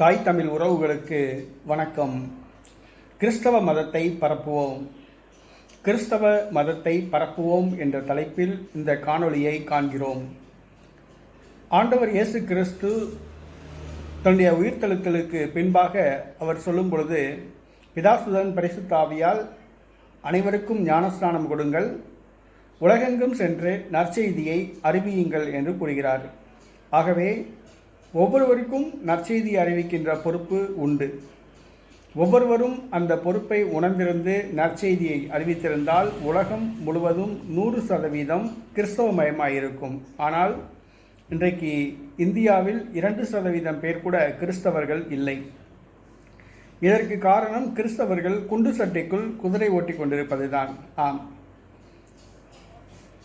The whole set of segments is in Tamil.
தாய் தமிழ் உறவுகளுக்கு வணக்கம். கிறிஸ்தவ மதத்தை பரப்புவோம். கிறிஸ்தவ மதத்தை பரப்புவோம் என்ற தலைப்பில் இந்த காணொளியை காண்கிறோம். ஆண்டவர் இயேசு கிறிஸ்து தன்னுடைய உயிர்த்தெழுத்தலுக்கு பின்பாக அவர் சொல்லும் பொழுது பிதாசுதன் பரிசுத்தாவியால் அனைவருக்கும் ஞானஸ்நானம் கொடுங்கள். உலகெங்கும் சென்று நற்செய்தியை அறிவியுங்கள் என்று கூறுகிறார். ஆகவே ஒவ்வொருவருக்கும் நற்செய்தி அறிவிக்கின்ற பொறுப்பு உண்டு. ஒவ்வொருவரும் அந்த பொறுப்பை உணர்ந்திருந்து நற்செய்தியை அறிவித்திருந்தால் உலகம் முழுவதும் நூறு சதவீதம் கிறிஸ்தவமயமாயிருக்கும். ஆனால் இன்றைக்கு இந்தியாவில் இரண்டு சதவீதம் பேர் கூட கிறிஸ்தவர்கள் இல்லை. இதற்கு காரணம் கிறிஸ்தவர்கள் குண்டு சட்டைக்குள் குதிரை ஓட்டி கொண்டிருப்பதுதான். ஆம்.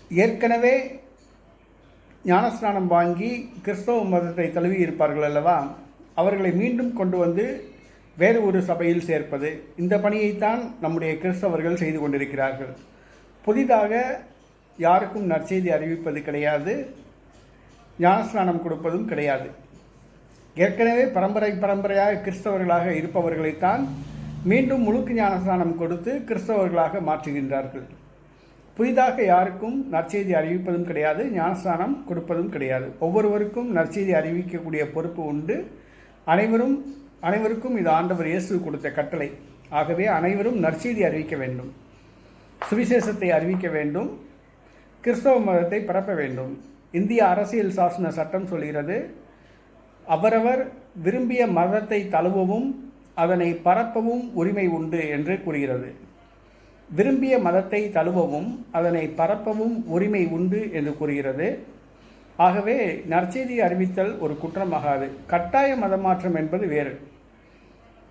ஏற்கனவே ஞானஸ்நானம் வாங்கி கிறிஸ்தவ மதத்தை தழுவி இருப்பார்கள் அல்லவா? அவர்களை மீண்டும் கொண்டு வந்து வேறு ஒரு சபையில் சேர்ப்பது. இந்த பணியைத்தான் நம்முடைய கிறிஸ்தவர்கள் செய்து கொண்டிருக்கிறார்கள். புதிதாக யாருக்கும் நற்செய்தி அறிவிப்பது கிடையாது. ஞானஸ்நானம் கொடுப்பதும் கிடையாது. ஏற்கனவே பரம்பரை பரம்பரையாக கிறிஸ்தவர்களாக இருப்பவர்களைத்தான் மீண்டும் முழுக்கு ஞானஸ்நானம் கொடுத்து கிறிஸ்தவர்களாக மாற்றுகின்றார்கள். புதிதாக யாருக்கும் நற்செய்தி அறிவிப்பதும் கிடையாது ஞானஸ்தானம் கொடுப்பதும் கிடையாது. ஒவ்வொருவருக்கும் நற்செய்தி அறிவிக்கக்கூடிய பொறுப்பு உண்டு. அனைவரும் அனைவருக்கும் இது ஆண்டவர் இயேசு கொடுத்த கட்டளை. ஆகவே அனைவரும் நற்செய்தி அறிவிக்க வேண்டும். சுவிசேஷத்தை அறிவிக்க வேண்டும். கிறிஸ்தவ மதத்தை பரப்ப வேண்டும். இந்திய அரசியல் சாசன சட்டம் சொல்கிறது அவரவர் விரும்பிய மதத்தை தழுவவும் அதனை பரப்பவும் உரிமை உண்டு என்று கூறுகிறது. விரும்பிய மதத்தை தழுவவும் அதனை பரப்பவும் உரிமை உண்டு என்று கூறுகிறது. ஆகவே நற்செய்தி அறிவித்தல் ஒரு குற்றமாகாது. கட்டாய மதமாற்றம் என்பது வேறு.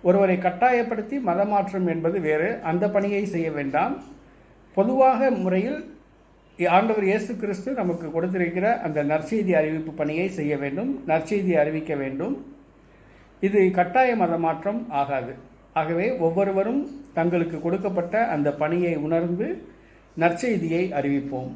ஒருவரை கட்டாயப்படுத்தி மதமாற்றம் என்பது வேறு. அந்த பணியை செய்ய வேண்டாம். பொதுவாக முறையில் ஆண்டவர் இயேசு கிறிஸ்து நமக்கு கொடுத்திருக்கிற அந்த நற்செய்தி அறிவிப்பு பணியை செய்ய வேண்டும் நற்செய்தி அறிவிக்க வேண்டும். இது கட்டாய மதமாற்றம் ஆகாது. ஆகவே ஒவ்வொருவரும் தங்களுக்கு கொடுக்கப்பட்ட அந்த பணியை உணர்ந்து நற்செய்தியை அறிவிப்போம்.